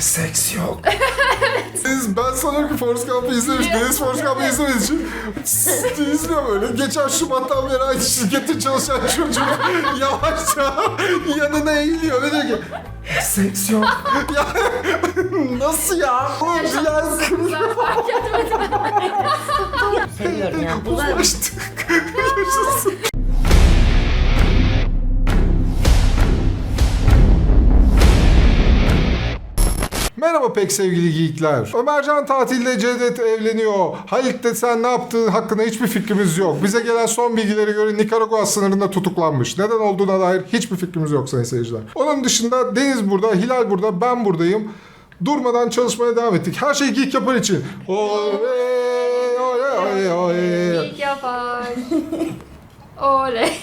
Ve seks yok. Deniz, ben sanıyorum ki Forrest Gump'ı izlemiş. Deniz Forrest Gump'ı izlemediği için izliyor böyle. Geçen Şubat'tan beri aynı şirkette çalışan çocuk yavaşça yanına eğiliyor ve diyor ki seks yok. ya nasıl ya? Oğlum ya Ben fark etmedim. Seviyorum yani. Yaşasın. Merhaba pek sevgili geekler. Ömercan tatilde Cevdet evleniyor. Halit de sen ne yaptığın hakkında hiçbir fikrimiz yok. Bize gelen son bilgilere göre Nikaragua sınırında tutuklanmış. Neden olduğuna dair hiçbir fikrimiz yok sayın seyirciler. Onun dışında Deniz burada, Hilal burada, ben buradayım. Durmadan çalışmaya devam ettik. Her şey geek yapar için. Oley, oley, oley, oley. İlk yapar. Oley.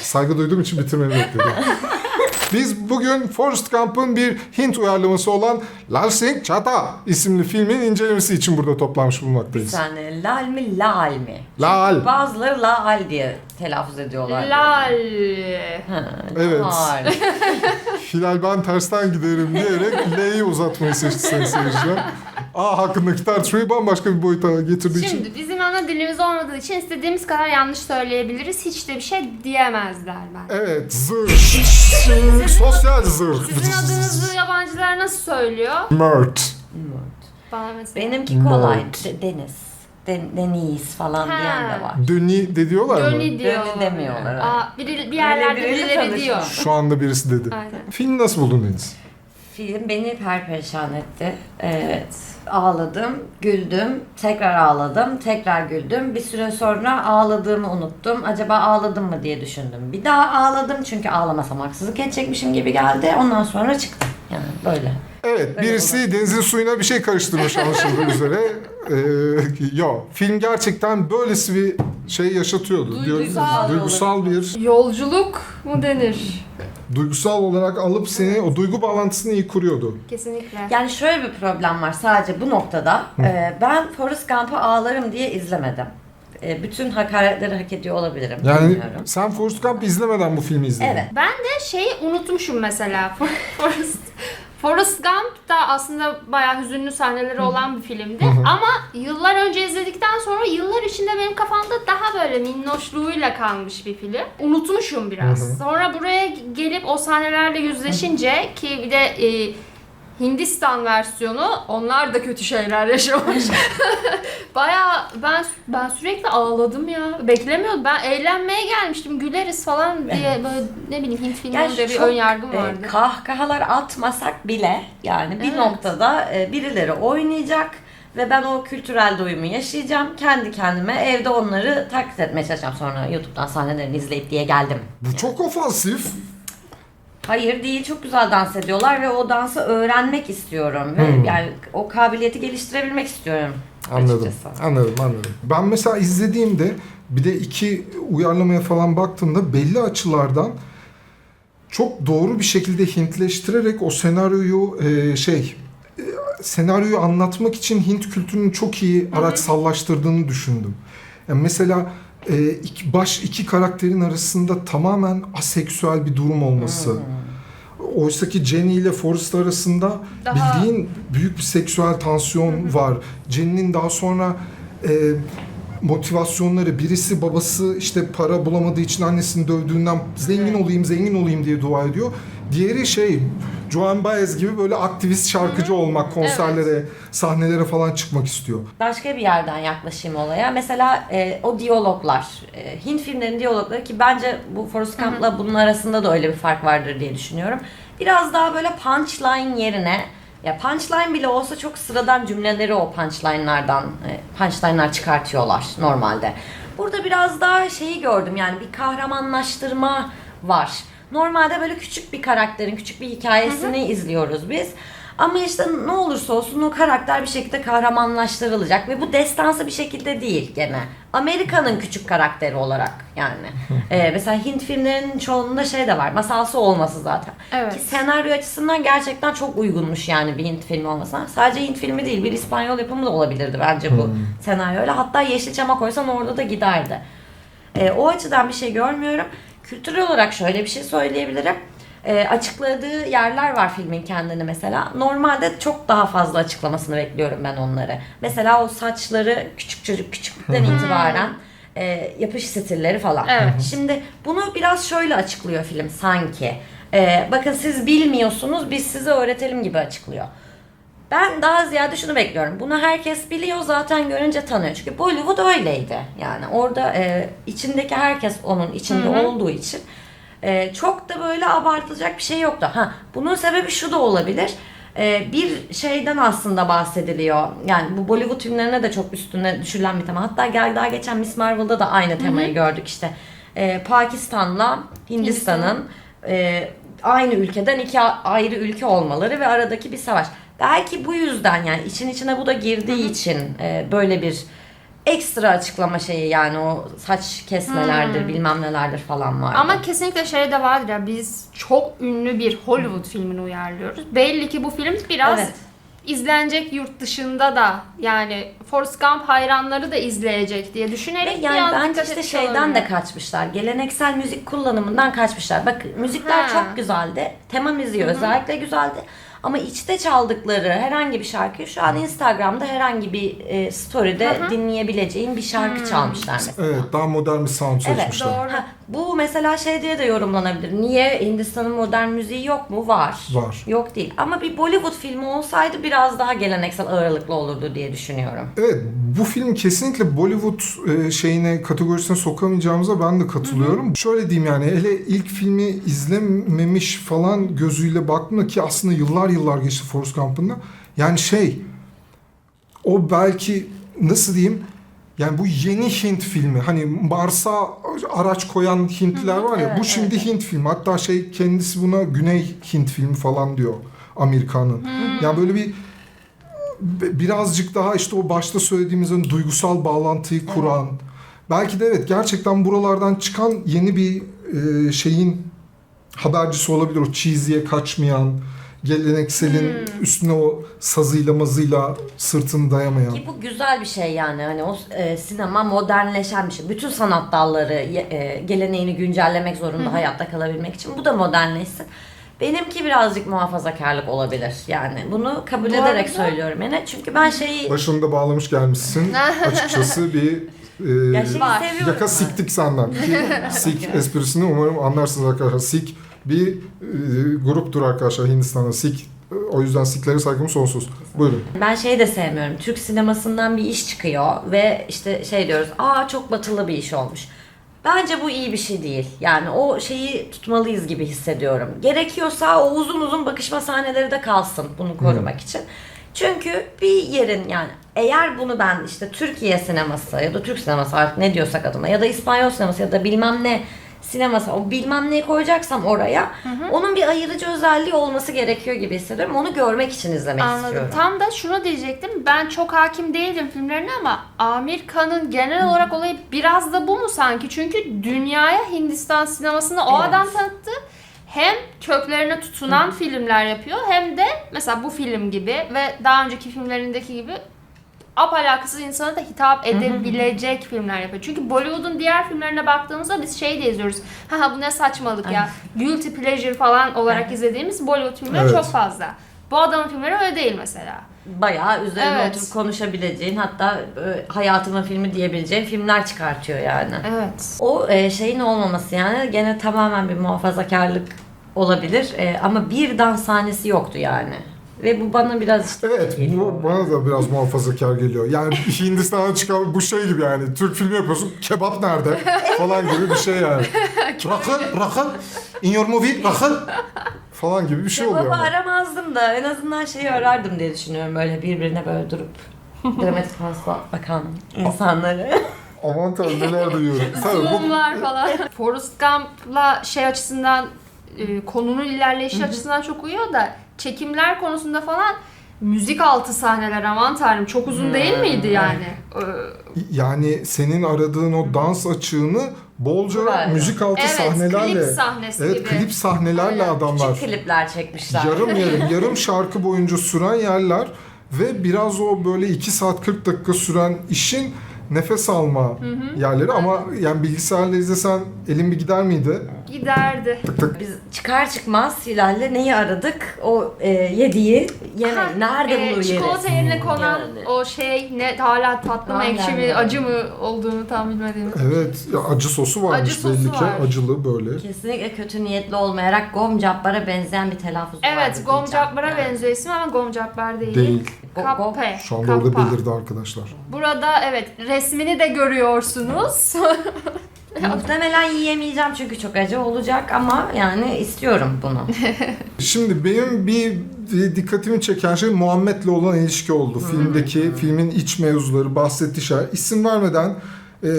Saygı duyduğum için bitirmeni bekledim. Biz bugün Forrest Gump'ın bir Hint uyarlaması olan Lalsing Chata isimli filmin incelemesi için burada toplanmış bir bulunmaktayız. tane lal mi lal mi? Lal. Bazıları lal diye telaffuz ediyorlar. Lal. Ha, Evet. lal. Hilal ben tersten giderim diyerek L'yi uzatmayı seçti sayın seyirciler. A hakkındaki tartışmayı bambaşka bir boyuta getirdiği için. Şimdi bizim ana dilimiz olmadığı için istediğimiz kadar yanlış söyleyebiliriz. Hiç de bir şey diyemezler ben. Evet zırh. Sosyal zırh. Sizin adınızı yabancılar nasıl söylüyor? Mert. Bana mesela. Benimki kolay. Mert. De- Deniz. Den- Deniz falan Ha. diyen de var. Döni de diyorlar mı? Döni diyor. Döni demiyorlar, evet. Aa, biri, bir yerlerde birileri tanışma. diyor. Şu anda birisi dedi. Aynen. Filmi nasıl buldun Deniz? Film beni perperişan etti. Evet. Ağladım, güldüm, tekrar ağladım, tekrar güldüm. Bir süre sonra ağladığımı unuttum. Acaba ağladım mı diye düşündüm. Bir daha ağladım çünkü ağlamasam haksızlık edecekmişim gibi geldi. Ondan sonra çıktım. Yani böyle. Evet, birisi denizin suyuna bir şey karıştırmış anlaşıldığı üzere. Ee, yo, film gerçekten böylesi bir şey yaşatıyordu. Diyor- Duygusal. duygusal bir, Yolculuk mu denir? duygusal olarak alıp seni o duygu bağlantısını iyi kuruyordu. Kesinlikle. Yani şöyle bir problem var sadece bu noktada. Ee, ben Forrest Gump'ı ağlarım diye izlemedim. Ee, bütün hakaretleri hak ediyor olabilirim. Yani bilmiyorum. sen Forrest Gump izlemeden bu filmi izledin. Evet. Ben de şeyi unutmuşum mesela. Forrest, Forrest Gump da aslında bayağı hüzünlü sahneleri olan bir filmdi. Ama yıllar önce izledikten sonra yıllar içinde benim kafamda daha böyle minnoşluğuyla kalmış bir film. Unutmuşum biraz. Sonra buraya gelip o sahnelerle yüzleşince ki bir de e, Hindistan versiyonu onlar da kötü şeyler yaşamış. Bayağı ben ben sürekli ağladım ya. Beklemiyordum. Ben eğlenmeye gelmiştim. Güleriz falan diye böyle ne bileyim Hint filmlerinde bir ön yargım e, vardı. kahkahalar atmasak bile yani bir Evet. noktada e, birileri oynayacak ve ben o kültürel doyumu yaşayacağım. Kendi kendime evde onları taklit etmeye çalışacağım. Sonra YouTube'dan sahnelerini izleyip diye geldim. Bu çok ofansif. Hayır değil çok güzel dans ediyorlar ve o dansı öğrenmek istiyorum. Ve Hmm. yani o kabiliyeti geliştirebilmek istiyorum. Anladım. açıkçası. Anladım, anladım. Ben mesela izlediğimde bir de iki uyarlamaya falan baktığımda belli açılardan çok doğru bir şekilde Hintleştirerek o senaryoyu e, şey e, senaryoyu anlatmak için Hint kültürünün çok iyi araçsallaştırdığını düşündüm. Yani mesela e, iki, baş iki karakterin arasında tamamen aseksüel bir durum olması. Oysa ki Jenny ile Forrest arasında Daha- bildiğin büyük bir seksüel tansiyon var. Jenny'nin daha sonra e, motivasyonları birisi babası işte para bulamadığı için annesini dövdüğünden zengin olayım zengin olayım diye dua ediyor. Diğeri şey Joan Baez gibi böyle aktivist şarkıcı olmak, konserlere, sahnelere falan çıkmak istiyor. Başka bir yerden yaklaşayım olaya. Mesela e, o diyaloglar. e, Hint filmlerinin diyalogları ki bence bu Forrest Gump'la bunun arasında da öyle bir fark vardır diye düşünüyorum. Biraz daha böyle punchline yerine ya punchline bile olsa çok sıradan cümleleri o punchline'lardan e, punchline'lar çıkartıyorlar normalde. Burada biraz daha şeyi gördüm yani bir kahramanlaştırma var. Normalde böyle küçük bir karakterin, küçük bir hikayesini izliyoruz biz. Ama işte ne olursa olsun o karakter bir şekilde kahramanlaştırılacak ve bu destansı bir şekilde değil gene. Amerika'nın küçük karakteri olarak yani. Ee, mesela Hint filmlerinin çoğunluğunda şey de var. Masalsı olması zaten. Evet. Ki senaryo açısından gerçekten çok uygunmuş yani bir Hint filmi olmasına. Sadece Hint filmi değil bir İspanyol yapımı da olabilirdi bence bu senaryoyla. Hatta Yeşilçam'a koysan orada da giderdi. Ee, o açıdan bir şey görmüyorum. Kültürel olarak şöyle bir şey söyleyebilirim. E, açıkladığı yerler var filmin kendini mesela. Normalde çok daha fazla açıklamasını bekliyorum ben onları. Mesela o saçları küçük çocuk küçüklükten itibaren e, yapış stilleri falan. Evet. Şimdi bunu biraz şöyle açıklıyor film sanki. E, bakın siz bilmiyorsunuz biz size öğretelim gibi açıklıyor. Ben daha ziyade şunu bekliyorum. Bunu herkes biliyor zaten görünce tanıyor. Çünkü Bollywood öyleydi. Yani orada e, içindeki herkes onun içinde olduğu için e, çok da böyle abartılacak bir şey yoktu. Ha, bunun sebebi şu da olabilir. E, bir şeyden aslında bahsediliyor. Yani bu Bollywood filmlerine de çok üstüne düşülen bir tema. Hatta gel daha geçen Miss Marvel'da da aynı temayı gördük işte. E, Pakistan'la Hindistan'ın e, aynı ülkeden iki ayrı ülke olmaları ve aradaki bir savaş. Belki bu yüzden yani için içine bu da girdiği için e, böyle bir ekstra açıklama şeyi yani o saç kesmelerdir bilmem nelerdir falan var. Ama kesinlikle şey de vardır ya biz çok ünlü bir Hollywood filmini uyarlıyoruz. Belli ki bu film biraz Evet. izlenecek yurt dışında da yani Forrest Gump hayranları da izleyecek diye Ve düşünerek yani biraz bence işte şeyden de kaçmışlar. Geleneksel müzik kullanımından kaçmışlar. Bak müzikler Ha. çok güzeldi. Tema müziği özellikle güzeldi. Ama içte çaldıkları herhangi bir şarkıyı şu an Instagram'da herhangi bir e, story'de dinleyebileceğin bir şarkı çalmışlar mesela. Evet daha modern bir sound Evet seçmişler. doğru. Ha, bu mesela şey diye de yorumlanabilir. Niye Hindistan'ın modern müziği yok mu? Var. Var. Yok değil. Ama bir Bollywood filmi olsaydı biraz daha geleneksel ağırlıklı olurdu diye düşünüyorum. Evet bu film kesinlikle Bollywood e, şeyine kategorisine sokamayacağımıza ben de katılıyorum. Şöyle diyeyim yani hele ilk filmi izlememiş falan gözüyle baktığımda ki aslında yıllar yıllar geçti Forrest Gump'ın. Yani şey o belki nasıl diyeyim yani bu yeni Hint filmi hani Mars'a araç koyan Hintliler var ya evet, bu şimdi Hint filmi. Hatta şey kendisi buna Güney Hint filmi falan diyor Amerikan'ın. Yani böyle bir Bi- birazcık daha işte o başta söylediğimiz hani duygusal bağlantıyı kuran belki de evet gerçekten buralardan çıkan yeni bir e, şeyin habercisi olabilir o cheesy'ye kaçmayan gelenekselin üstüne o sazıyla mazıyla sırtını dayamayan. Ki bu güzel bir şey yani. Hani o e, sinema modernleşen bir şey. Bütün sanat dalları e, geleneğini güncellemek zorunda hayatta kalabilmek için. Bu da modernleşsin. Benimki birazcık muhafazakarlık olabilir. Yani bunu kabul Bu ederek arada- söylüyorum yine. Çünkü ben şeyi Başını da bağlamış gelmişsin. Açıkçası bir e, ya yaka siktik senden. Sik esprisini umarım anlarsınız arkadaşlar. Sik bir e, gruptur arkadaşlar Hindistan'da. Sik o yüzden Siklere saygım sonsuz. Buyurun. Ben şeyi de sevmiyorum. Türk sinemasından bir iş çıkıyor ve işte şey diyoruz. Aa çok batılı bir iş olmuş. Bence bu iyi bir şey değil. Yani o şeyi tutmalıyız gibi hissediyorum. Gerekiyorsa o uzun uzun bakışma sahneleri de kalsın bunu korumak için. Çünkü bir yerin yani eğer bunu ben işte Türkiye sineması ya da Türk sineması artık ne diyorsak adına ya da İspanyol sineması ya da bilmem ne sineması o bilmem neyi koyacaksam oraya onun bir ayırıcı özelliği olması gerekiyor gibi hissediyorum. Onu görmek için izlemek Anladım. istiyorum. Tam da şunu diyecektim. Ben çok hakim değilim filmlerine ama Amir Khan'ın genel olarak olayı biraz da bu mu sanki? Çünkü dünyaya Hindistan sinemasını o Evet. adam tanıttı. Hem köklerine tutunan filmler yapıyor hem de mesela bu film gibi ve daha önceki filmlerindeki gibi apalakasız insana da hitap edebilecek filmler yapıyor. Çünkü Bollywood'un diğer filmlerine baktığımızda biz şey de izliyoruz. Ha bu ne saçmalık ya. Guilty pleasure falan olarak izlediğimiz Bollywood filmleri Evet. çok fazla. Bu adamın filmleri öyle değil mesela. bayağı üzerine Evet. oturup konuşabileceğin hatta e, hayatımın filmi diyebileceğin filmler çıkartıyor yani. Evet. O e, şeyin olmaması yani gene tamamen bir muhafazakarlık olabilir E, ama bir dans sahnesi yoktu yani. Ve bu bana biraz işte Evet geliyor. bu bana da biraz muhafazakar geliyor. Yani Hindistan'a çıkan bu şey gibi yani Türk filmi yapıyorsun kebap nerede falan gibi bir şey yani. rakı rakı in your movie rakı falan gibi bir şey oluyor Kebabı ama. aramazdım da en azından şeyi arardım diye düşünüyorum böyle birbirine böyle durup dramatik pasla bakan insanları. Aman tanrım neler duyuyorum. Tabii bu falan. Forrest Gump'la şey açısından e, konunun ilerleyişi açısından çok uyuyor da çekimler konusunda falan müzik altı sahneler aman tanrım çok uzun değil miydi yani? Ee, yani senin aradığın o dans açığını bolca Var. müzik altı Evet, sahnelerle klip sahnesi evet, gibi. klip sahnelerle Aynen. adamlar Küçük klipler çekmişler. yarım yarım yarım şarkı boyunca süren yerler ve biraz o böyle 2 saat 40 dakika süren işin nefes alma yerleri ama yani bilgisayarla izlesen elin bir gider miydi? Giderdi. Tık tık. Biz çıkar çıkmaz Hilal'le neyi aradık? O e, yediği yemeği. Ha, Nerede e, bulur yeriz? Çikolata yerine konan Yani. o şey ne hala tatlı mı Aynen ekşi mi acı mı olduğunu tam bilmediğimiz. Evet ya acı sosu varmış Acı sosu belli ki var. acılı böyle. Kesinlikle kötü niyetli olmayarak Gom Cabbar'a benzeyen bir telaffuz vardı Evet, diyeceğim. Yani. benziyor isim ama Gom Cabbar değil. Değil. Kappe. Şu anda orada Kappa. belirdi arkadaşlar. Burada evet resmini de görüyorsunuz. Muhtemelen yiyemeyeceğim çünkü çok acı olacak ama yani istiyorum bunu. Şimdi benim bir bir dikkatimi çeken şey Muhammed'le olan ilişki oldu. Filmdeki filmin iç mevzuları, bahsettiği şeyler. İsim vermeden e,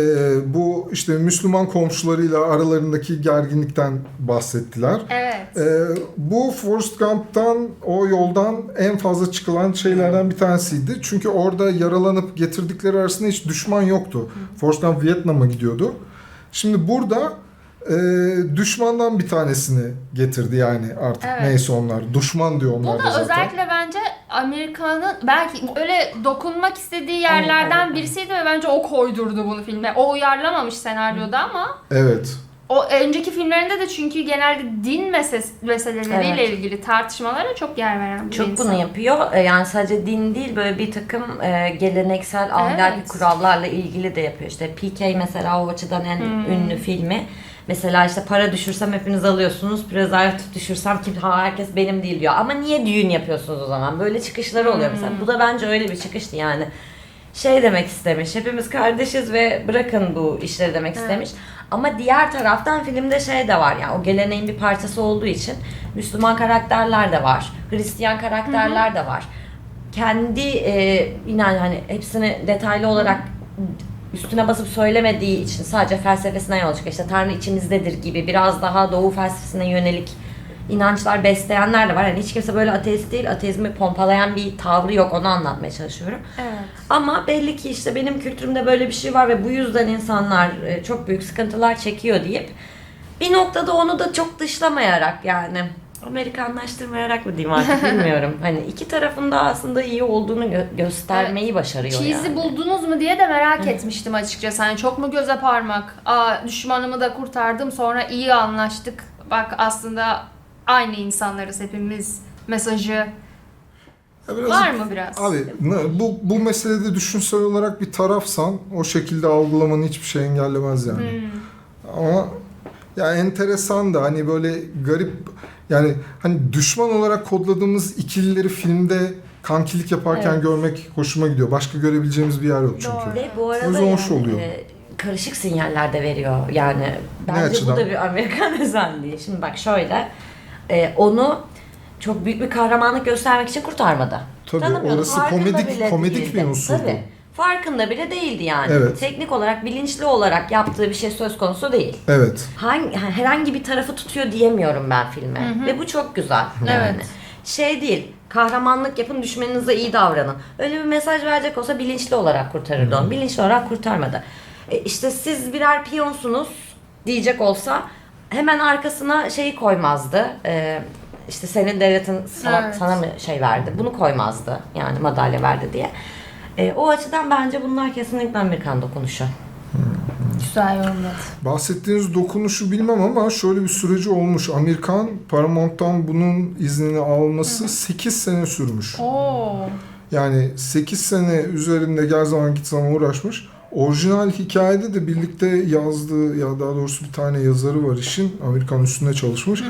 bu işte Müslüman komşularıyla aralarındaki gerginlikten bahsettiler. evet. E, bu Forrest Gump'tan o yoldan en fazla çıkılan şeylerden bir tanesiydi. Çünkü orada yaralanıp getirdikleri arasında hiç düşman yoktu. Forrest Gump Vietnam'a gidiyordu. Şimdi burada e, düşmandan bir tanesini getirdi yani artık Evet. neyse onlar. Düşman diyor onlar Bu da zaten. özellikle bence Amerika'nın belki öyle dokunmak istediği yerlerden birisiydi ve bence o koydurdu bunu filme. O uyarlamamış senaryoda ama Evet. o önceki filmlerinde de çünkü genelde din meses meseleleriyle Evet. ilgili tartışmalara çok yer veren bir Çok insan. bunu yapıyor. E, Yani sadece din değil böyle bir takım e, geleneksel ahlaki Evet. kurallarla ilgili de yapıyor. İşte PK mesela o açıdan en Hmm. ünlü filmi. Mesela işte para düşürsem hepiniz alıyorsunuz. Prezervatif düşürsem kim ha, herkes benim değil diyor. Ama niye düğün yapıyorsunuz o zaman? Böyle çıkışları oluyor mesela. Bu da bence öyle bir çıkıştı yani. Şey demek istemiş. Hepimiz kardeşiz ve bırakın bu işleri demek istemiş. Ama diğer taraftan filmde şey de var yani o geleneğin bir parçası olduğu için Müslüman karakterler de var. Hristiyan karakterler de var. Kendi e, inan hani hepsini detaylı olarak üstüne basıp söylemediği için sadece felsefesinden yola çıkıyor. İşte Tanrı içimizdedir gibi biraz daha doğu felsefesine yönelik inançlar besleyenler de var. Yani hiç kimse böyle ateist değil, ateizmi pompalayan bir tavrı yok. Onu anlatmaya çalışıyorum. Evet. Ama belli ki işte benim kültürümde böyle bir şey var ve bu yüzden insanlar e, çok büyük sıkıntılar çekiyor deyip bir noktada onu da çok dışlamayarak yani Amerikanlaştırmayarak mı diyeyim artık bilmiyorum. Hani iki tarafın da aslında iyi olduğunu gö- göstermeyi başarıyor Cheese'i yani. buldunuz mu diye de merak etmiştim açıkçası. Hani çok mu göze parmak? Aa düşmanımı da kurtardım sonra iyi anlaştık. Bak aslında aynı insanlarız hepimiz mesajı Ya biraz- var mı biraz? Abi ne- bu bu meselede düşünsel olarak bir tarafsan o şekilde algılamanı hiçbir şey engellemez yani. Hmm. Ama ya enteresan da hani böyle garip yani hani düşman olarak kodladığımız ikilileri filmde kankilik yaparken Evet. görmek hoşuma gidiyor. Başka görebileceğimiz bir yer yok çünkü. Doğru. Ve bu O arada yüzden yani, oluyor. e, karışık sinyaller de veriyor. Yani bence bu da bir Amerikan özelliği. Şimdi bak şöyle e, onu çok büyük bir kahramanlık göstermek için kurtarmadı. Tabii, Tanımıyordu, orası farkında komedik- komedik bir unsurdu. Tabii. Farkında bile değildi yani. Evet. Teknik olarak, bilinçli olarak yaptığı bir şey söz konusu değil. Evet. Hangi, herhangi bir tarafı tutuyor diyemiyorum ben filme. Ve bu çok güzel. Yani. Evet. Şey değil, kahramanlık yapın, düşmanınıza iyi davranın. Öyle bir mesaj verecek olsa bilinçli olarak kurtarırdı onu. Bilinçli olarak kurtarmadı. E işte siz birer piyonsunuz diyecek olsa hemen arkasına şeyi koymazdı. E, işte senin devletin sana, Evet. sana mı şey verdi? Bunu koymazdı. Yani madalya verdi diye. E, o açıdan bence bunlar kesinlikle Amerikan dokunuşu. Güzel yorumladı. Bahsettiğiniz dokunuşu bilmem ama şöyle bir süreci olmuş. Amerikan Paramount'tan bunun iznini alması 8 sene sürmüş. Oo. Yani 8 sene üzerinde gel zaman git zaman uğraşmış. Orijinal hikayede de birlikte yazdığı ya daha doğrusu bir tane yazarı var işin. Amerikan üstünde çalışmış.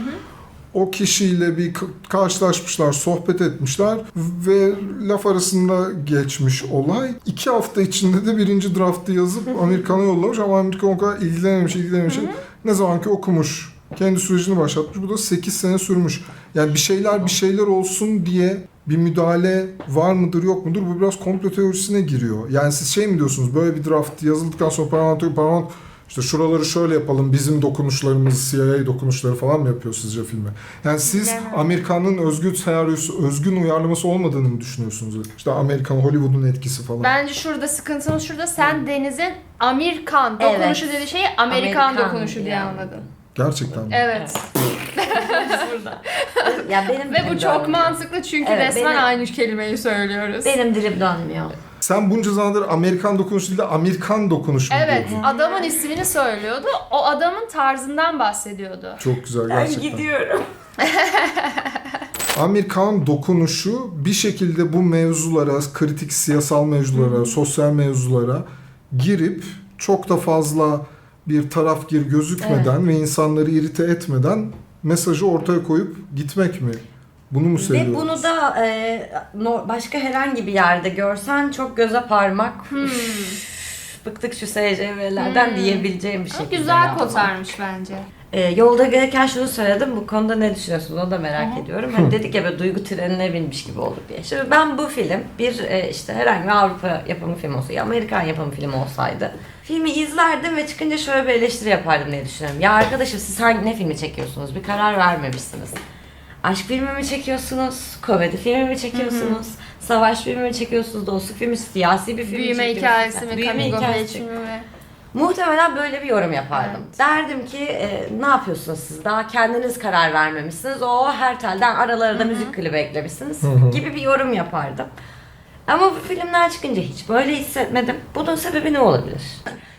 O kişiyle bir karşılaşmışlar, sohbet etmişler ve laf arasında geçmiş olay. İki hafta içinde de birinci draftı yazıp Amerikan'a yollamış ama Amerikan o kadar ilgilenememiş, ilgilenememiş. Ne zaman ki okumuş, kendi sürecini başlatmış. Bu da 8 sene sürmüş. Yani bir şeyler bir şeyler olsun diye bir müdahale var mıdır yok mudur bu biraz komplo teorisine giriyor. Yani siz şey mi diyorsunuz böyle bir draft yazıldıktan sonra Paramount, Paramount işte şuraları şöyle yapalım bizim dokunuşlarımız CIA dokunuşları falan mı yapıyor sizce filme? Yani siz. Amerikan'ın özgün senaryosu, özgün uyarlaması olmadığını mı düşünüyorsunuz? İşte Amerikan, Hollywood'un etkisi falan. Bence şurada sıkıntımız şurada. Sen Deniz'in Amerikan Evet. dokunuşu dediği şeyi Amerikan, Amerikan dokunuşu diye diye anladın. Gerçekten mi? Evet. ya benim Ve bu çok dönmüyor. mantıklı çünkü Evet, resmen benim- aynı kelimeyi söylüyoruz. Benim dilim dönmüyor. Sen bunca zamandır Amerikan dokunuşu değil de Amerikan dokunuşu mu Evet, diyordun? adamın ismini söylüyordu. O adamın tarzından bahsediyordu. Çok güzel Ben gerçekten. gidiyorum. Amerikan dokunuşu bir şekilde bu mevzulara, kritik siyasal mevzulara, sosyal mevzulara girip çok da fazla bir taraf gir gözükmeden ve insanları irite etmeden mesajı ortaya koyup gitmek mi? Bunu mu seviyoruz? Ve bunu da e, no- başka herhangi bir yerde görsen çok göze parmak. "Üf, Bıktık şu SCV'lerden Hmm. diyebileceğim bir şekilde. güzel kotarmış bence. E, yolda gelirken şunu söyledim. Bu konuda ne düşünüyorsunuz? Onu da merak ediyorum. Hani dedik ya böyle duygu trenine binmiş gibi olur diye. Şimdi ben bu film bir e, işte herhangi bir Avrupa yapımı film olsa ya Amerikan yapımı film olsaydı filmi izlerdim ve çıkınca şöyle bir eleştiri yapardım diye düşünüyorum. Ya arkadaşım siz hangi ne filmi çekiyorsunuz? Bir karar vermemişsiniz. Aşk filmi mi çekiyorsunuz? Komedi filmi mi çekiyorsunuz? Savaş filmi mi çekiyorsunuz? Dostluk filmi, siyasi bir film mi Büyüme çekiyorsunuz? hikayesi mi, Büyüme hikayesi. mi? Muhtemelen böyle bir yorum yapardım. Evet. Derdim ki e, ne yapıyorsunuz siz? Daha kendiniz karar vermemişsiniz. O her telden aralarında müzik klibi eklemişsiniz hı. gibi bir yorum yapardım. Ama bu filmden çıkınca hiç böyle hissetmedim. Bunun sebebi ne olabilir?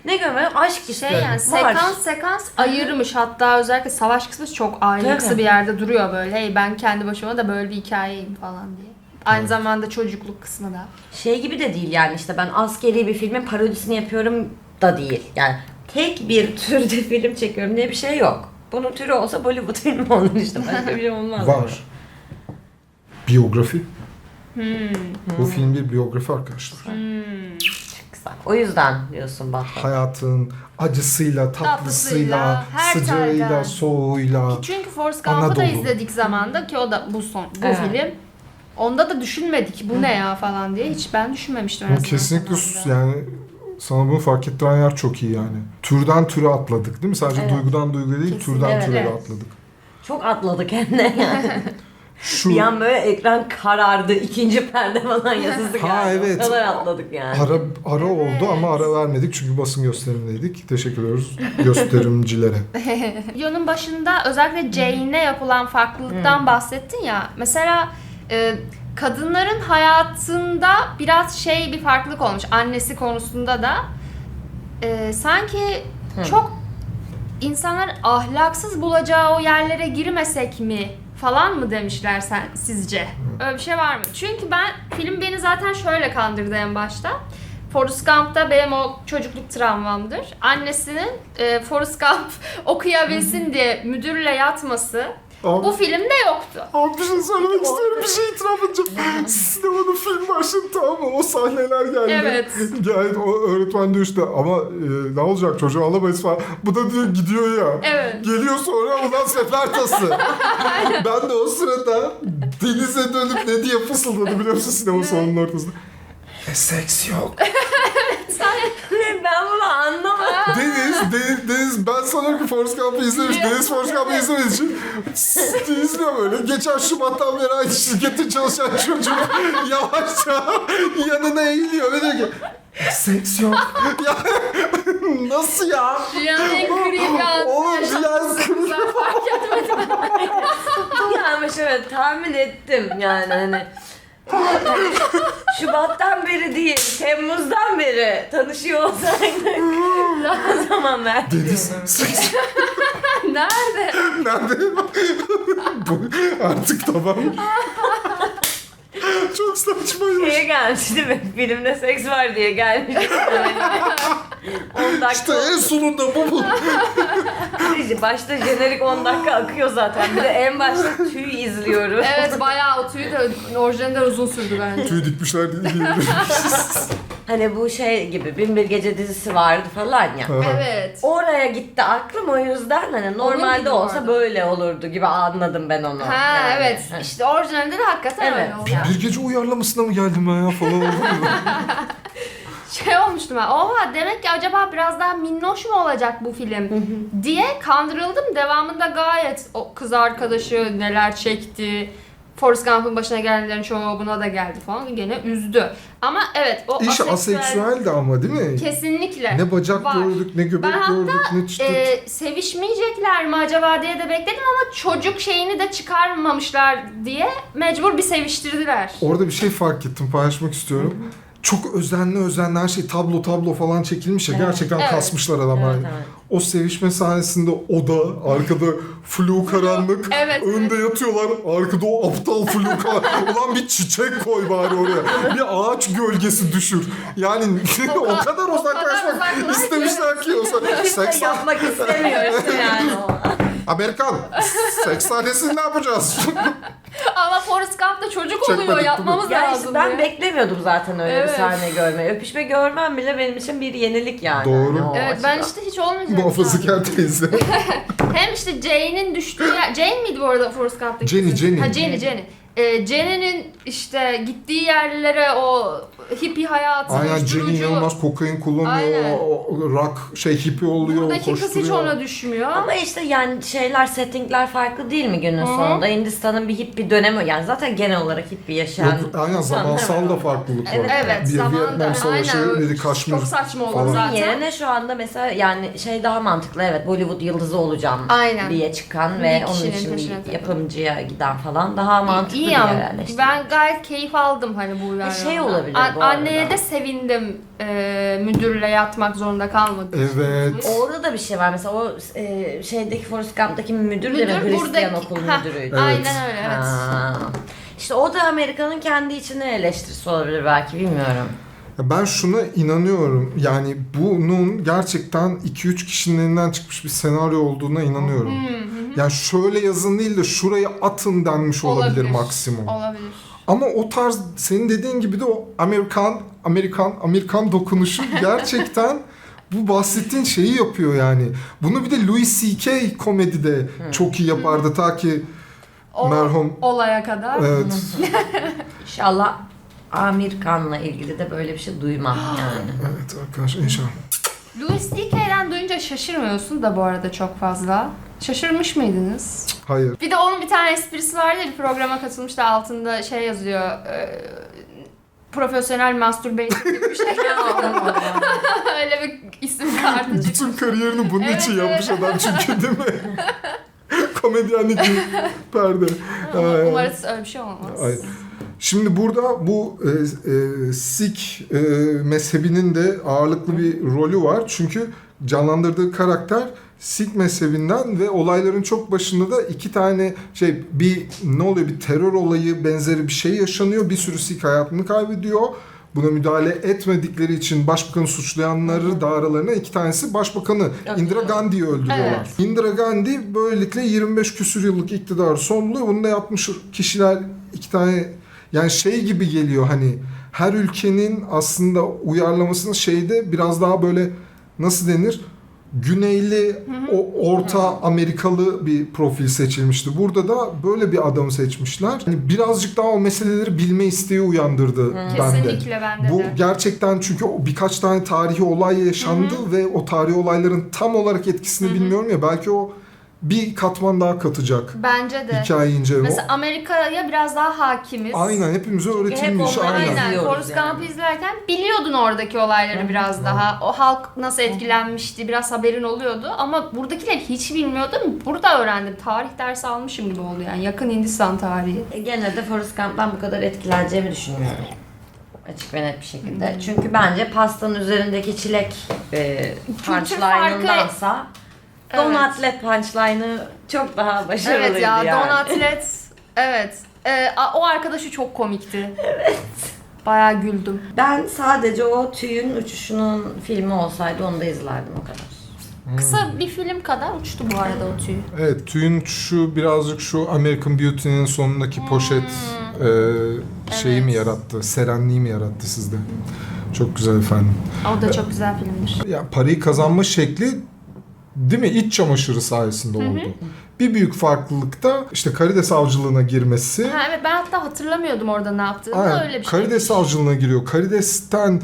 Ne göme? Aşk işte. Şey yani Var. sekans sekans ayırmış. Hatta özellikle savaş kısmı çok ayrıksı Tabii. bir yerde duruyor böyle. Hey ben kendi başıma da böyle bir hikayeyim falan diye. Aynı zamanda çocukluk kısmı da. Şey gibi de değil yani işte ben askeri bir filmin parodisini yapıyorum da değil. Yani tek bir türde film çekiyorum diye bir şey yok. Bunun türü olsa Bollywood filmi olur işte. Başka bir şey olmaz. Var. Biyografi. Hmm. Bu film bir biyografi arkadaşlar. Kısa. O yüzden diyorsun Batman. Hayatın acısıyla, tatlısıyla, Tatlısıyla, her sıcağıyla, telden. soğuğuyla. Çünkü Forrest Gump'ı da Anadolu. izledik zamanda ki o da bu son bu Evet. film. Onda da düşünmedik bu ne ya falan diye. Hiç ben düşünmemiştim. en Bu azından kesinlikle zamanında. sus yani sana bunu fark ettiren yer çok iyi yani. Türden türe atladık değil mi? Sadece Evet. duygudan duyguya değil, Kesin, türden evet, türe de evet. atladık. Çok atladık hem de yani. Şu bir an böyle ekran karardı. ikinci perde falan yazısı geldi. Ha, evet. O kadar atladık yani. ara ara oldu Evet. ama ara vermedik çünkü basın gösterimindeydik. Teşekkür ediyoruz gösterimcilere. Videonun başında özellikle Jane'e yapılan farklılıktan bahsettin ya. Mesela e, kadınların hayatında biraz şey bir farklılık olmuş. Annesi konusunda da e, sanki Hı. çok insanlar ahlaksız bulacağı o yerlere girmesek mi falan mı demişler sen sizce? Öyle bir şey var mı? Çünkü ben film beni zaten şöyle kandırdı en başta. Forrest Gump'ta benim o çocukluk travmamdır. Annesinin e, Forrest Gump okuyabilsin diye müdürle yatması Abi, bu filmde yoktu. abi bir şey söylemek istiyorum. Bir şey itiraf edeceğim. Sinemanın film başladı tamam mı? O sahneler geldi. Evet. Geldi o öğretmen diyor işte ama e, ne olacak çocuğu alamayız falan. Bu da diyor gidiyor ya. Evet. Geliyor sonra ulan sefer tası. ben de o sırada denize dönüp ne diye fısıldadı biliyor musun sinema salonunun ortasında. E seks yok. ben bunu anlamadım. Deniz, Deniz, Deniz ben sanıyorum ki Forrest Gump'ı izlemiş. Deniz Forrest Gump'ı izlemediği için izliyor böyle. Geçen Şubat'tan beri aynı şirkette çalışan çocuk yavaşça yanına eğiliyor ve diyor ki seks yok. ya nasıl ya? Dünyanın en creepy anı. Oğlum dünyanın creepy- Ben fark etmedim. yani ama şöyle tahmin ettim yani hani. Şubat'tan beri değil, Temmuz'dan beri tanışıyor olsaydık o zaman belki. Deniz seks Nerede? nerede? Bu artık tamam. Çok saçmaymış. Şeye gelmiş değil mi? Filmde seks var diye gelmiş. 10 İşte dakika. en sonunda bu. İşte başta jenerik 10 dakika akıyor zaten. Bir de en başta tüy izliyoruz. Evet bayağı o tüyü de orijinalinden uzun sürdü bence. Tüy dikmişler diyebilirim. Hani bu şey gibi Bin Bir Gece dizisi vardı falan ya. Evet. Oraya gitti aklım o yüzden hani normalde olsa vardı. böyle olurdu gibi anladım ben onu. Ha Yani. evet. İşte orijinalinde de hakikaten Evet. öyle oluyor. Bir gece uyarlamasına mı geldim ben ya falan oldu mu? Şey olmuştum ben. Oha demek ki acaba biraz daha minnoş mu olacak bu film diye kandırıldım. Devamında gayet o kız arkadaşı neler çekti. Forrest Gump'ın başına gelenlerin çoğu buna da geldi falan. Gene üzdü. Ama evet o İş aseksüel de ama değil mi? Kesinlikle. Ne bacak var. gördük, ne göbek Ben hatta, gördük, ne çıtıt. Ee, sevişmeyecekler mi acaba diye de bekledim ama çocuk şeyini de çıkarmamışlar diye mecbur bir seviştirdiler. Orada bir şey fark ettim, paylaşmak istiyorum. Çok özenli özenli her şey tablo tablo falan çekilmiş ya Evet. gerçekten Evet. kasmışlar adamlar. Evet, evet. O sevişme sahnesinde oda, arkada flu karanlık, Evet, önde yatıyorlar, arkada o aptal flu karanlık. Ulan bir çiçek koy bari oraya. Bir ağaç gölgesi düşür. Yani o kadar uzaklaşmak istemişler ki. O seks yapmak istemiyoruz yani o. Amerikan, seks sahnesini ne yapacağız? Ama Forrest Gump'ta çocuk oluyor değil yapmamız Ya lazım. işte ben diye. beklemiyordum zaten öyle bir Evet. sahne görmeyi. Öpüşme görmem bile benim için bir yenilik yani. Doğru. Hani o Evet ben işte hiç olmayacak. Muhafazakar teyze. Hem işte Jane'in düştüğü yer... Jane miydi bu arada Forrest Gump'taki? Jenny, kız? Jenny. Ha Jenny, Jenny. Ee, Jenny'nin işte gittiği yerlere o hippie hayatı, Aynen Jenny uyuşturucu... inanılmaz kokain kullanıyor, Aynen. o, o rock şey hippie oluyor, Buradaki kız hiç ona düşmüyor. Ama işte yani şeyler, settingler farklı değil mi günün Hı. sonunda? Hindistan'ın bir hippie dönemi yani zaten genel olarak hippie yaşayan Yok, aynen zamansal da farklılık var. Evet, Evet, bir zaman Vietnam da- Savaşı, aynen, biri Kaşmir Çok saçma olur falan. Onun zaten. yerine şu anda mesela yani şey daha mantıklı evet Bollywood yıldızı olacağım Aynen. diye çıkan Bir ve onun kişinin için peşine bir takılan. yapımcıya giden falan daha mantıklı İyi bir ama yerleştirme. ben gayet keyif aldım hani bu uyarlamadan. şey olabilir An- bu arada. Anneye de sevindim e, müdürle yatmak zorunda kalmadım. Evet. Orada da bir şey var mesela o e, şeydeki Forrest Gump'taki müdür, de Müdür mi Hristiyan buradaki- okul Ha, müdürüydü. Aynen öyle evet. Ha. İşte o da Amerika'nın kendi içine eleştirisi olabilir belki bilmiyorum. Ben şuna inanıyorum. Yani bunun gerçekten 2-3 kişinin elinden çıkmış bir senaryo olduğuna inanıyorum. Hı hı. Yani şöyle yazın değil de şuraya atın denmiş olabilir, Olabilir. maksimum. Olabilir. Ama o tarz senin dediğin gibi de o Amerikan Amerikan Amerikan dokunuşu gerçekten bu bahsettiğin şeyi yapıyor yani. Bunu bir de Louis C.K. komedide çok iyi yapardı ta ki O merhum olaya kadar. evet İnşallah Amerikan'la ilgili de böyle bir şey duymam yani. evet arkadaşlar inşallah. Louis C.K.'den duyunca şaşırmıyorsun da bu arada çok fazla. Şaşırmış mıydınız? Hayır. Bir de onun bir tane esprisi vardı ya, bir programa katılmış da altında şey yazıyor. e, profesyonel masturbation gibi bir şey. Öyle bir isim kartı Bütün çıkmış. kariyerini bunun Evet, için evet. yapmış adam çünkü değil mi? Komedyenlik bir perde. Ay. Umarız öyle bir şey olmaz. Ay. Şimdi burada bu e, e, Sikh e, mezhebinin de ağırlıklı bir rolü var. Çünkü canlandırdığı karakter Sikh mezhebinden ve olayların çok başında da iki tane şey bir ne oluyor bir terör olayı benzeri bir şey yaşanıyor. Bir sürü Sikh hayatını kaybediyor. Buna müdahale etmedikleri için başbakanı suçlayanları da aralarına iki tanesi başbakanı Indira Gandhi'yi öldürüyorlar. Evet. Indira Gandhi böylelikle 25 küsur yıllık iktidar son buluyor. Bunu da yapmış kişiler iki tane yani şey gibi geliyor hani her ülkenin aslında uyarlamasının şeyde biraz daha böyle nasıl denir? Güneyli, o orta Amerikalı bir profil seçilmişti. Burada da böyle bir adamı seçmişler. Hani birazcık daha o meseleleri bilme isteği uyandırdı bende. Kesinlikle bende Bu de. gerçekten çünkü birkaç tane tarihi olay yaşandı ve o tarihi olayların tam olarak etkisini bilmiyorum ya belki o bir katman daha katacak Bence de. hikaye inceleme. Mesela Amerika'ya biraz daha hakimiz. Aynen hepimize öğretilmiş onları aynen. Aynen. Forrest yani. Gump'ı izlerken biliyordun oradaki olayları biraz daha. O halk nasıl etkilenmişti biraz haberin oluyordu. Ama buradakileri hiç bilmiyordum. Burada öğrendim. Tarih dersi almışım gibi oldu yani. Yakın Hindistan tarihi. E, Gene de Forrest Gump'tan bu kadar etkileneceğimi düşünmüyorum. Açık ve net bir şekilde. Çünkü bence pastanın üzerindeki çilek e, punchline'ındansa Evet. Donatlet punchline'ı çok daha başarılıydı Evet ya yani. Donatlet. evet. Ee, o arkadaşı çok komikti. Evet. Bayağı güldüm. Ben sadece o tüyün uçuşunun filmi olsaydı onu da izlerdim o kadar. Kısa bir film kadar uçtu bu arada o tüy. Evet tüyün şu birazcık şu American Beauty'nin sonundaki poşet e, şeyi mi Evet. yarattı? Serenliği mi yarattı sizde? Çok güzel efendim. O da çok güzel filmdir. Ya parayı kazanma şekli değil mi? İç çamaşırı sayesinde oldu. Bir büyük farklılık da işte karides avcılığına girmesi. Ha, evet ben hatta hatırlamıyordum orada ne yaptığını. Aynen. Öyle bir şey. Karides avcılığına giriyor. Karidesten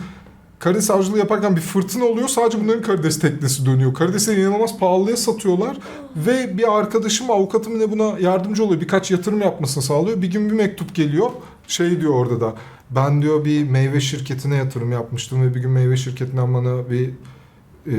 karides avcılığı yaparken bir fırtına oluyor. Sadece bunların karides teknesi dönüyor. Karidesleri inanılmaz pahalıya satıyorlar. Ve bir arkadaşım avukatım ne buna yardımcı oluyor. Birkaç yatırım yapmasını sağlıyor. Bir gün bir mektup geliyor. Şey diyor orada da. Ben diyor bir meyve şirketine yatırım yapmıştım ve bir gün meyve şirketinden bana bir e,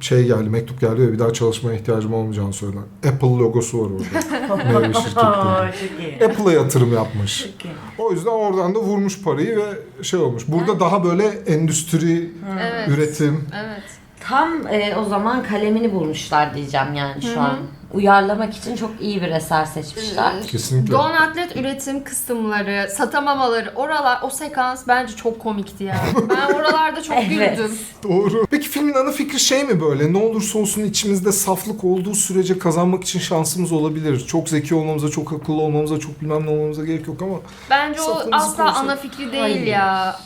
şey geldi, mektup geldi ve bir daha çalışmaya ihtiyacım olmayacağını söylediler. Apple logosu var orada. Meyve şirketi. Aa, çok iyi. Apple'a yatırım yapmış. O yüzden oradan da vurmuş parayı ve şey olmuş. Burada daha böyle endüstri, Evet. üretim. Evet. Tam e, o zaman kalemini bulmuşlar diyeceğim yani şu Hı hı. an. Uyarlamak için çok iyi bir eser seçmişler. Kesinlikle. Doğan Atlet üretim kısımları, satamamaları, oralar, o sekans bence çok komikti ya. Ben oralarda çok Evet. güldüm. Doğru. Peki filmin ana fikri şey mi böyle? Ne olursa olsun içimizde saflık olduğu sürece kazanmak için şansımız olabilir. Çok zeki olmamıza, çok akıllı olmamıza, çok bilmem ne olmamıza gerek yok ama Bence o Safımızı asla korusak- ana fikri değil Hayır. ya.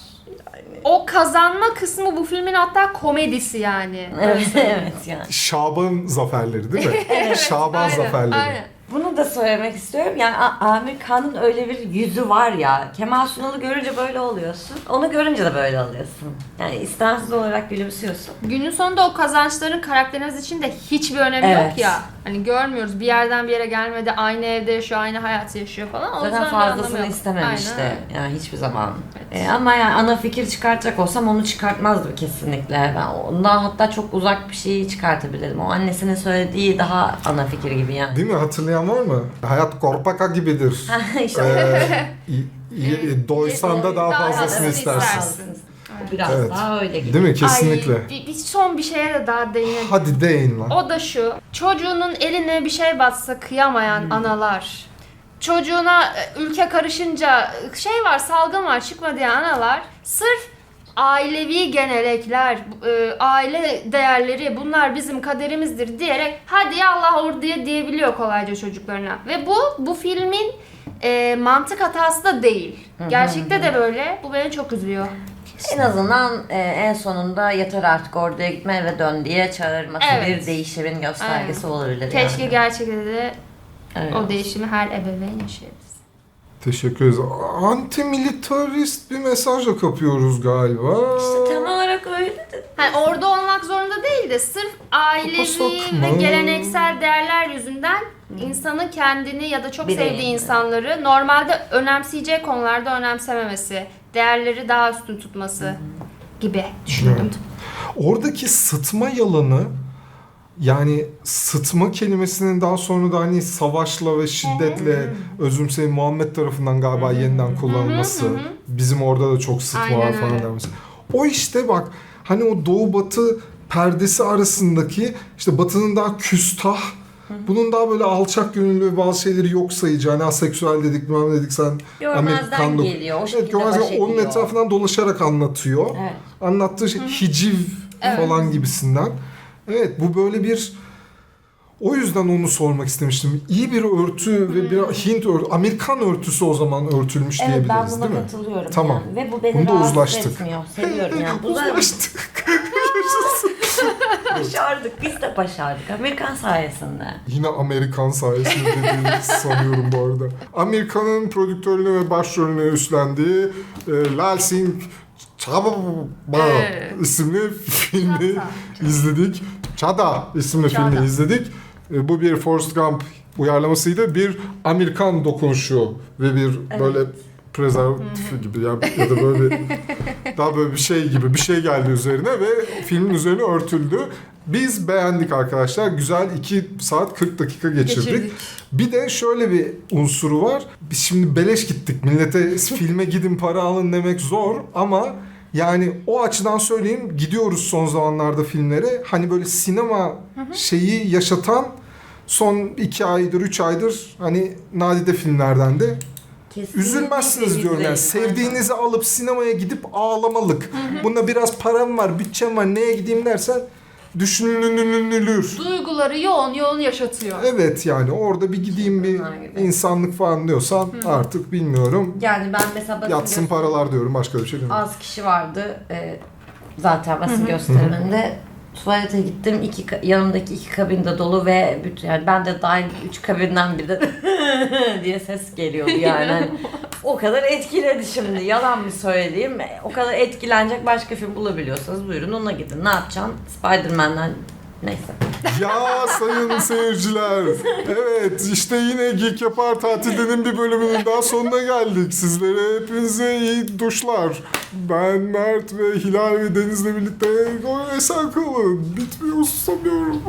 O kazanma kısmı bu filmin hatta komedisi yani. Evet, evet yani. Şaban zaferleri değil mi? Şaban Aynen, zaferleri. aynen. Bunu da söylemek istiyorum. Yani Amir Khan'ın öyle bir yüzü var ya. Kemal Sunal'ı görünce böyle oluyorsun. Onu görünce de böyle oluyorsun. Yani istemsiz olarak gülümsüyorsun. Günün sonunda o kazançların karakterimiz için de hiçbir önemi Evet. yok ya. Hani görmüyoruz bir yerden bir yere gelmedi, aynı evde yaşıyor, aynı hayatı yaşıyor falan. O Zaten yüzden bir anlamı fazlasını yok. istememişti. Aynen. Yani hiçbir zaman. E, ama yani ana fikir çıkartacak olsam onu çıkartmazdım kesinlikle. Ben ondan hatta çok uzak bir şeyi çıkartabilirdim. O annesinin söylediği daha ana fikir gibi yani. Değil mi? Hatırlayan var mı? Hayat korpaka gibidir. işte Ee, i- i- doysan da daha fazlasını istersin. O biraz Evet. daha öyle gibi. Değil mi? Kesinlikle. Ay, bir, bir son bir şeye de daha değinelim. Hadi değin lan. O da şu. Çocuğunun eline bir şey batsa kıyamayan analar. Çocuğuna e, ülke karışınca şey var salgın var çıkma diyen analar. Sırf ailevi genelekler, e, aile değerleri bunlar bizim kaderimizdir diyerek hadi ya Allah orduya diyebiliyor kolayca çocuklarına. Ve bu bu filmin e, mantık hatası da değil. Gerçekte de böyle. Bu beni çok üzüyor. En azından e, en sonunda yeter artık orduya gitme eve dön diye çağırması Evet. bir değişimin göstergesi olabilir Keşke yani. gerçekte de Evet. o değişimi her ebeveyn yaşayabilse. Teşekkür ederiz. Antimilitarist bir mesajla kapıyoruz galiba. İşte tam olarak öyle de. Yani orada olmak zorunda değil de sırf ailevi ve geleneksel değerler yüzünden insanın kendini ya da çok Bireyi. sevdiği insanları normalde önemseyeceği konularda önemsememesi, değerleri daha üstün tutması gibi düşündüm. Oradaki sıtma yalanı yani sıtma kelimesinin daha sonra da hani savaşla ve şiddetle özümseyin Muhammed tarafından galiba yeniden kullanılması. Bizim orada da çok sıtma Aynen var öyle. falan demesi. O işte bak hani o doğu batı perdesi arasındaki işte batının daha küstah bunun daha böyle alçak gönüllü bazı şeyleri yok sayıcı. Hani aseksüel dedik, bilmem ne dedik sen Görmezden Amerikan- geliyor. O Evet, görmezden baş ediyor. onun etrafından dolaşarak anlatıyor. Evet. Anlattığı şey hiciv Evet. falan gibisinden. Evet bu böyle bir o yüzden onu sormak istemiştim. İyi bir örtü ve bir Hint örtü, Amerikan örtüsü o zaman örtülmüş Evet ben diyebiliriz buna değil mi? katılıyorum. Tamam. Yani. Ve bu beni Bunda rahatsız uzlaştık. etmiyor. Seviyorum yani. Bu da Uzlaştık. başardık. Biz de başardık. Amerikan sayesinde. Yine Amerikan sayesinde dediğini sanıyorum bu arada. Amerikan'ın prodüktörlüğü ve başrolünü üstlendiği e, Lal Chaba Evet. isimli filmi Chada. izledik. Chada isimli Chada. filmi izledik. E, bu bir Forrest Gump uyarlamasıydı. Bir Amerikan dokunuşu ve bir Evet. böyle prezervatifi gibi yani ya da böyle bir, daha böyle bir şey gibi bir şey geldi üzerine ve filmin üzerine örtüldü. Biz beğendik arkadaşlar. Güzel 2 saat 40 dakika geçirdik. Geçirdik. Bir de şöyle bir unsuru var. Biz şimdi beleş gittik. Millete filme gidin para alın demek zor ama yani o açıdan söyleyeyim gidiyoruz son zamanlarda filmlere. Hani böyle sinema şeyi yaşatan son iki aydır, üç aydır hani nadide filmlerden de Kesinlikle üzülmezsiniz diyorum yani. Sevdiğinizi alıp sinemaya gidip ağlamalık. Bunda biraz param var, bütçem var, neye gideyim dersen düşünülür. Duyguları yoğun yoğun yaşatıyor. Evet yani orada bir gideyim bir Bunlar gibi. insanlık falan diyorsan artık bilmiyorum. Yani ben mesela basın Yatsın paralar diyorum başka bir şey demiyorum. Az kişi vardı. Ee, zaten basın gösteriminde tuvalete gittim. İki, yanımdaki iki kabin de dolu ve bütün, yani ben de dahil üç kabinden bir de diye ses geliyordu yani. Hani o kadar etkiledi şimdi. Yalan mı söyleyeyim? O kadar etkilenecek başka film bulabiliyorsanız buyurun ona gidin. Ne yapacaksın? Spider-Man'den Neyse. Ya sayın seyirciler. Evet işte yine Geek Yapar tatilinin bir bölümünün daha sonuna geldik. Sizlere hepinize iyi duşlar. Ben Mert ve Hilal ve Deniz'le birlikte esen kalın. Bitmiyor susamıyorum.